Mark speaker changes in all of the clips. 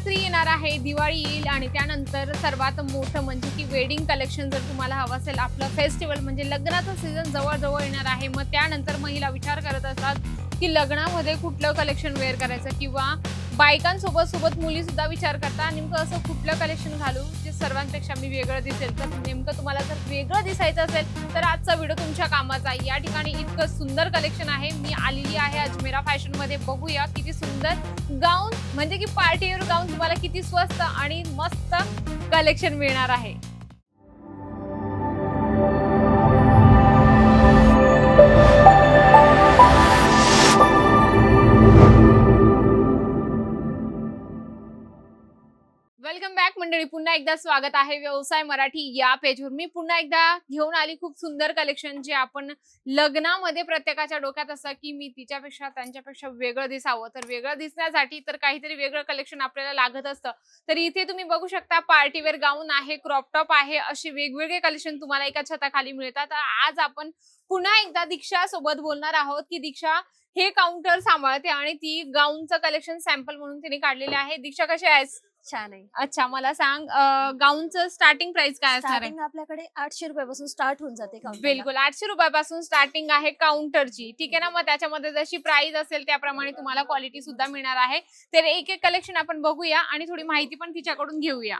Speaker 1: नवरात्री येणार आहे दिवाळी येईल आणि त्यानंतर सर्वात मोठं म्हणजे की वेडिंग कलेक्शन जर तुम्हाला हवं असेल आपलं फेस्टिवल म्हणजे लग्नाचं सीझन जवळ जवळ येणार आहे. मग त्यानंतर महिला विचार करत असतात की लग्नामध्ये कुठलं कलेक्शन वेअर करायचं किंवा बायकांसोबत सोबत मुली सुद्धा विचार करता. नेमकं असं कुठलं कलेक्शन घालू? जे सर्वांपेक्षा मी वेगळं दिसेल. तर नेमकं तुम्हाला जर वेगळं दिसायचं असेल तर आजचा व्हिडिओ तुमच्या कामाचा आहे. या ठिकाणी इतकं सुंदर कलेक्शन आहे. मी आलेली आहे अजमेरा फॅशनमध्ये. बघूया किती सुंदर गाऊन म्हणजे की पार्टीवर गाऊन तुम्हाला किती स्वस्त आणि मस्त कलेक्शन मिळणार आहे. वेलकम बॅक मंडळी पुन्हा एकदा स्वागत आहे व्यवसाय मराठी या पेजवर मी पुन्हा एकदा घेऊन आली खूप सुंदर कलेक्शन जे आपण लग्नामध्ये प्रत्येकाच्या डोक्यात असतं की मी तिच्यापेक्षा त्यांच्यापेक्षा वेगळं दिसावं. तर वेगळं दिसण्यासाठी तर काहीतरी वेगळं कलेक्शन आपल्याला लागत असतं. तर इथे तुम्ही बघू शकता पार्टीवेअर गाऊन आहे क्रॉपटॉप आहे असे वेगवेगळे कलेक्शन तुम्हाला एका छताखाली मिळतात. तर आज आपण पुन्हा एकदा दीक्षा सोबत बोलणार आहोत की दीक्षा हे काउंटर सांभाळते आणि ती गाऊनचं कलेक्शन सॅम्पल म्हणून तिने काढलेले आहे. दीक्षा कशी आहेस?
Speaker 2: छान आहे.
Speaker 1: अच्छा मला सांग गाऊनचं स्टार्टिंग प्राइस काय असणार आहे?
Speaker 2: स्टार्टिंग आपल्याकडे आठशे रुपयापासून स्टार्ट होऊन जाते counter ला.
Speaker 1: बिलकुल आठशे रुपयापासून स्टार्टिंग आहे काउंटरची ठीक आहे ना? मग त्याच्यामध्ये जशी प्राइस असेल त्याप्रमाणे तुम्हाला क्वालिटी सुद्धा मिळणार आहे. तर एक एक कलेक्शन आपण बघूया आणि थोडी माहिती पण तिच्याकडून घेऊया.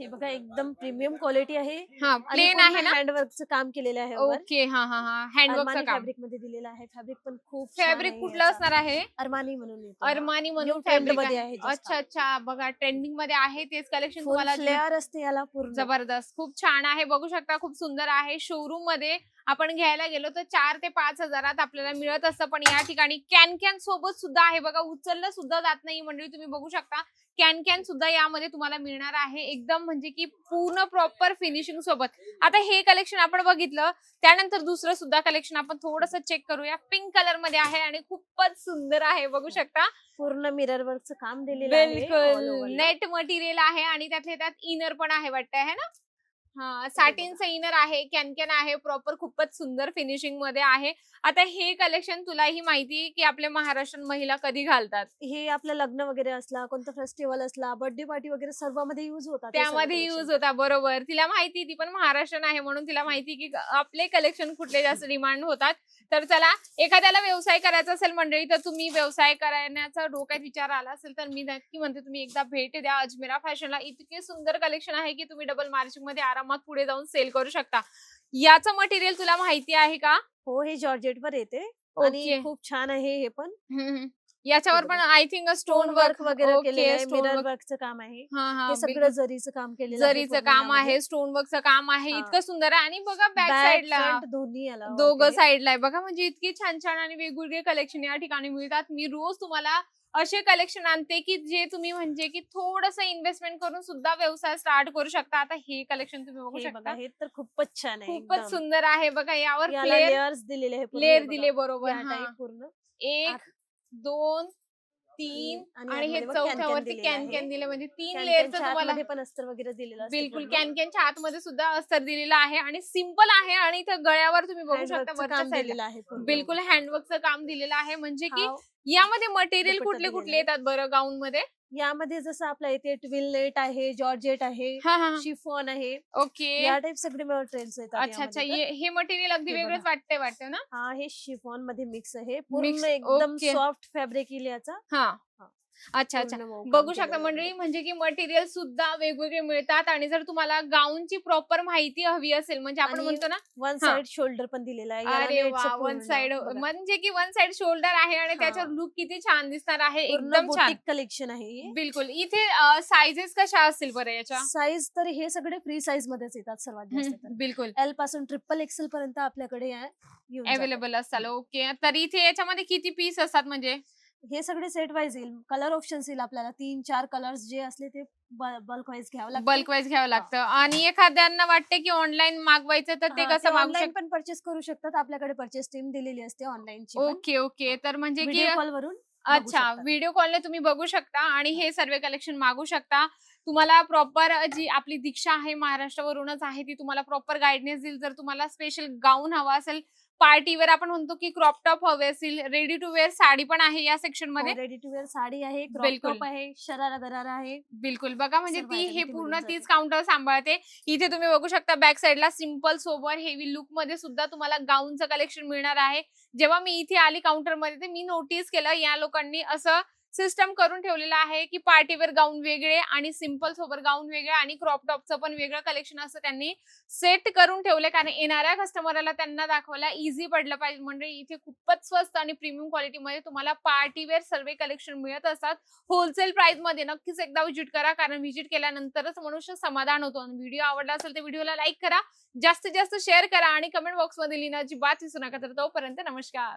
Speaker 2: हे बघा एकदम प्रीमियम क्वालिटी आहे.
Speaker 1: हा प्लेन आहे ना?
Speaker 2: हँडवर्कचं काम केलेलं आहे वर.
Speaker 1: ओके हा हा हा.
Speaker 2: अरमानी
Speaker 1: काम.
Speaker 2: फॅब्रिकमध्ये दिलेलं आहे. फॅब्रिक पण खूप छान
Speaker 1: फॅब्रिक
Speaker 2: आहे
Speaker 1: कुठलं
Speaker 2: याचा.
Speaker 1: असणार आहे?
Speaker 2: अरमानी म्हणून येतो.
Speaker 1: अरमानी म्हणून
Speaker 2: New trend फॅब्रिकमध्ये
Speaker 1: आहे
Speaker 2: just
Speaker 1: अच्छा अच्छा. बघा ट्रेंडिंगमध्ये आहे तेच कलेक्शन तुम्हाला
Speaker 2: फ्लेअर असते याला पूर्ण.
Speaker 1: जबरदस्त. खूप छान आहे. बघू शकता खूप सुंदर आहे. शोरूममध्ये आपण घ्यायला गेलो तर चार ते पाच हजारात आपल्याला मिळत असतं. पण या ठिकाणी कॅन कॅन सोबत सुद्धा आहे बघा उचललं सुद्धा जात नाही. मंडळी तुम्ही बघू शकता कॅन कॅन सुद्धा यामध्ये तुम्हाला मिळणार आहे. एकदम म्हणजे की पूर्ण प्रॉपर फिनिशिंग सोबत. आता हे कलेक्शन आपण बघितलं त्यानंतर दुसरं सुद्धा कलेक्शन आपण थोडस चेक करूया. पिंक कलरमध्ये आहे आणि खूपच सुंदर आहे बघू शकता.
Speaker 2: पूर्ण मिरर वर्कचं काम दिलेलं आहे
Speaker 1: बिलकुल. नेट मटेरियल आहे आणि त्यातल्या त्यात इनर पण आहे वाटतं है ना? साटिनचं इनर आहे कॅनकॅन आहे प्रॉपर खूपच सुंदर फिनिशिंगमध्ये आहे. आता हे कलेक्शन तुलाही माहिती आहे की आपल्या महाराष्ट्रीयन महिला कधी घालतात?
Speaker 2: हे आपलं लग्न वगैरे असला कोणतं फेस्टिवल असला बर्थडे पार्टी वगैरे सर्वांमध्ये युज होतात हे सर्व
Speaker 1: त्यामध्ये. युज होता बरोबर. तिला माहिती ती पण महाराष्ट्रीयन आहे म्हणून तिला माहिती की आपले कलेक्शन कुठले जास्त डिमांड होतात. तर चला एखाद्याला व्यवसाय करायचा असेल मंडळी तर तुम्ही व्यवसाय करण्याचा डोक्यात विचार आला असेल तर मी नक्की म्हणते तुम्ही एकदा भेट द्या. अजमेरा फॅशनला इतके सुंदर कलेक्शन आहे की तुम्ही डबल मार्जिंगमध्ये आरामात पुढे जाऊन सेल करू शकता. याचं मटेरियल तुला माहिती आहे का?
Speaker 2: हो हे जॉर्जेट वर येते आणि खूप छान आहे हे पण.
Speaker 1: हम्म, हम्म. याच्यावर पण आय थिंक स्टोन वर्क
Speaker 2: वगैरे
Speaker 1: stone
Speaker 2: मिरर. वर्कचं काम आहे
Speaker 1: हा
Speaker 2: सगळं. जरीचं काम केलेलं आहे
Speaker 1: जरीचं काम. आहे स्टोन वर्कचं काम आहे. इतकं सुंदर आहे आणि बघा बॅक साईडला
Speaker 2: दोन्ही
Speaker 1: दोघं. साईडला आहे बघा म्हणजे इतकी छान छान आणि वेगवेगळे कलेक्शन या ठिकाणी मिळतात मी रोज तुम्हाला असे कलेक्शन आणते की जे तुम्ही म्हणजे की थोडस इन्व्हेस्टमेंट करून सुद्धा व्यवसाय स्टार्ट करू शकता आता हे कलेक्शन तुम्ही बघू शकता
Speaker 2: हे तर खूपच छान आहे
Speaker 1: खूपच. सुंदर आहे बघा यावर
Speaker 2: लेअर्स दिलेले
Speaker 1: लेअर दिले. बरोबर
Speaker 2: पूर्ण
Speaker 1: एक दोन तीन आणि हे चौथ्यावरती कॅन. कॅन दिले म्हणजे तीन लेअरचं तुम्हाला
Speaker 2: पण अस्तर वगैरे दिलेलं
Speaker 1: बिलकुल. कॅनकॅनच्या आतमध्ये सुद्धा अस्तर दिलेलं आहे आणि सिंपल आहे आणि इथं गळ्यावर तुम्ही बघू शकता वरच्या साईडला. बिलकुल हँडवर्कचं काम दिलेलं आहे म्हणजे की यामध्ये मटेरियल कुठले कुठले. येतात बरं गाऊन मध्ये
Speaker 2: यामध्ये जसं आपल्या इथे ट्विल नेट आहे जॉर्जेट आहे
Speaker 1: हा हा
Speaker 2: शिफॉन आहे
Speaker 1: ओके
Speaker 2: या टाइप सगळे ट्रेंड्स येतात
Speaker 1: अच्छा अच्छा
Speaker 2: यामध्ये तर.
Speaker 1: हे हे मटेरियल अगदी
Speaker 2: हे
Speaker 1: वेगळंच. वाटतंय वाटतं ना
Speaker 2: हा हे शिफॉनमध्ये मिक्स आहे
Speaker 1: Mix,
Speaker 2: पूर्ण एकदम
Speaker 1: okay.
Speaker 2: सॉफ्ट फॅब्रिक येईल याचा
Speaker 1: हा. अच्छा अच्छा बघू शकता मंडळी. म्हणजे की मटेरियल सुद्धा वेगवेगळे मिळतात आणि जर तुम्हाला गाऊनची प्रॉपर माहिती हवी असेल म्हणजे आपण म्हणतो ना
Speaker 2: वन. साइड शोल्डर पण दिलेला आहे
Speaker 1: अरे वन साइड. म्हणजे की वन साइड शोल्डर आहे आणि. त्याच्यावर लुक किती छान दिसणार आहे एकदम छान
Speaker 2: कलेक्शन आहे.
Speaker 1: बिलकुल इथे साइजेस कशा असतील बरं याच्या
Speaker 2: साईज तर हे सगळे फ्री साईज मध्येच येतात सर्वात जास्त
Speaker 1: बिलकुल
Speaker 2: एलपासून ट्रिपल एक्सेल पर्यंत आपल्याकडे.
Speaker 1: अवेलेबल असतात ओके तर इथे याच्यामध्ये किती पीस असतात म्हणजे
Speaker 2: हे सगळे सेट वाईज येईल. कलर ऑप्शन्स येईल आपल्याला. तीन चार कलर्स जे असले ते बल्क वाईज घ्यावं लागतं
Speaker 1: बल्क वाईज घ्यावं लागतं. आणि एखाद्यांना वाटते की ऑनलाईन मागवायचं तर ते कसं मागू
Speaker 2: ऑनलाईन
Speaker 1: शकतात
Speaker 2: पण परचेस करू शकतात. आपल्याकडे परचेस टीम दिलेली असते ऑनलाईनची
Speaker 1: ओके ओके. तर म्हणजे की
Speaker 2: कॉल वरून
Speaker 1: अच्छा. व्हिडिओ कॉलने तुम्ही बघू शकता आणि हे. सर्व कलेक्शन मागू शकता. तुम्हाला प्रॉपर जी आपली दीक्षा आहे महाराष्ट्रावरूनच आहे ती तुम्हाला प्रॉपर गायडन्स देईल. जर तुम्हाला स्पेशल गाऊन हवा असेल पार्टी वेअर आपण म्हणतो की क्रॉप टॉप हवे असतील रेडी टू वेअर साडी पण आहे या सेक्शनमध्ये.
Speaker 2: रेडी टू वेअर साडी आहे क्रॉप
Speaker 1: बिलकुल.
Speaker 2: टॉप आहे शरारा गरारा आहे.
Speaker 1: बिलकुल. बघा म्हणजे
Speaker 2: सर्व
Speaker 1: ती
Speaker 2: item
Speaker 1: हे पूर्ण
Speaker 2: मिळून
Speaker 1: तीच. काउंटर सांभाळते. इथे तुम्ही बघू शकता बॅक साईडला सिंपल सोबर हेवी लुकमध्ये सुद्धा तुम्हाला गाऊनचं कलेक्शन मिळणार आहे. जेव्हा मी इथे आली काउंटरमध्ये मी नोटीस केलं या लोकांनी असं सिस्टम करून ठेवलेलं आहे की पार्टीवेअर गाऊन वेगळे आणि सिंपल सोबर गाऊन वेगळे आणि क्रॉप टॉपचं पण वेगळं कलेक्शन असं त्यांनी सेट करून ठेवले कारण येणाऱ्या कस्टमरला त्यांना दाखवायला इझी पडलं पाहिजे. म्हणजे इथे खूपच स्वस्त आणि प्रीमियम क्वालिटीमध्ये तुम्हाला पार्टीवेअर सर्वे कलेक्शन मिळत असतात. होलसेल प्राइसमध्ये नक्कीच एकदा व्हिजिट करा. कारण व्हिजिट केल्यानंतरच मनुष्य समाधान होतो. आणि व्हिडिओ आवडला असेल तर व्हिडिओला लाईक करा. जास्तीत जास्त शेअर करा आणि कमेंट बॉक्समध्ये लिहिण्याची बात विसरू नका. तर तोपर्यंत नमस्कार.